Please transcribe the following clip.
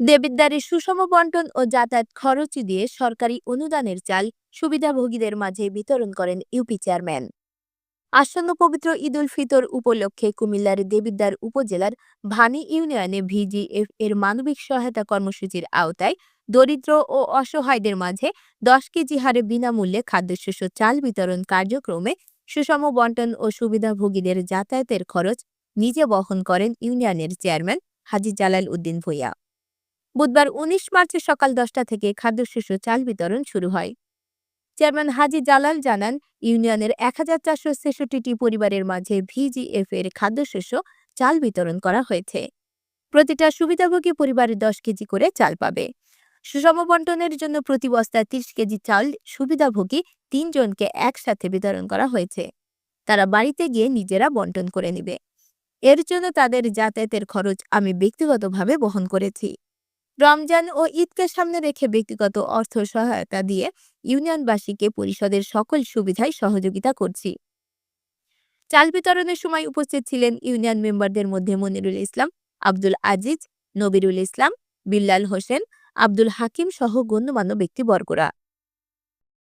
দেবিদ্বারের সুষম বন্টন ও যাতায়াত খরচ দিয়ে সরকারি অনুদানের চাল সুবিধাভোগীদের মাঝে বিতরণ করেন ইউপি চেয়ারম্যান। আসন্ন পবিত্র ঈদ উল ফিতর উপলক্ষে কুমিল্লার দেবিদ্বার উপজেলার ভানি ইউনিয়নে ভিজিএফ এর মানবিক সহায়তা কর্মসূচির আওতায় দরিদ্র ও অসহায়দের মাঝে দশ কেজি হারে বিনামূল্যে খাদ্যশস্য চাল বিতরণ কার্যক্রমে সুষম বন্টন ও সুবিধাভোগীদের যাতায়াতের খরচ নিজে বহন করেন ইউনিয়নের চেয়ারম্যান হাজি জালাল উদ্দিন ভূঁইয়া। বুধবার উনিশ মার্চে সকাল দশটা থেকে খাদ্যশস্য চাল বিতরণ শুরু হয়। চেয়ারম্যান হাজি জালাল জানান, ইউনিয়নের এক হাজার চারশো পরিবারের মাঝে ভিজিএফ এর খাদ্যশস্য চাল বিতরণ করা হয়েছে। প্রতিটা সুবিধাভোগী পরিবারে দশ কেজি করে চাল পাবে। সুষম বন্টনের জন্য প্রতি বস্তায় তিরিশ কেজি চাল সুবিধাভোগী তিনজনকে একসাথে বিতরণ করা হয়েছে। তারা বাড়িতে গিয়ে নিজেরা বন্টন করে নেবে। এর জন্য তাদের যাতায়াতের খরচ আমি ব্যক্তিগতভাবে বহন করেছি। রমজান ও ঈদকে সামনে রেখে ব্যক্তিগত অর্থ সহায়তা দিয়ে ইউনিয়নবাসীকে পরিষদের সকল সুবিধায় সহযোগিতা করছি। চাল বিতরণের সময় উপস্থিত ছিলেন ইউনিয়ন মেম্বারদের মধ্যে মনিরুল ইসলাম, আব্দুল আজিজ, নবিরুল ইসলাম, বিল্লাল হোসেন, আব্দুল হাকিম সহ গণ্যমান্য ব্যক্তিবর্গরা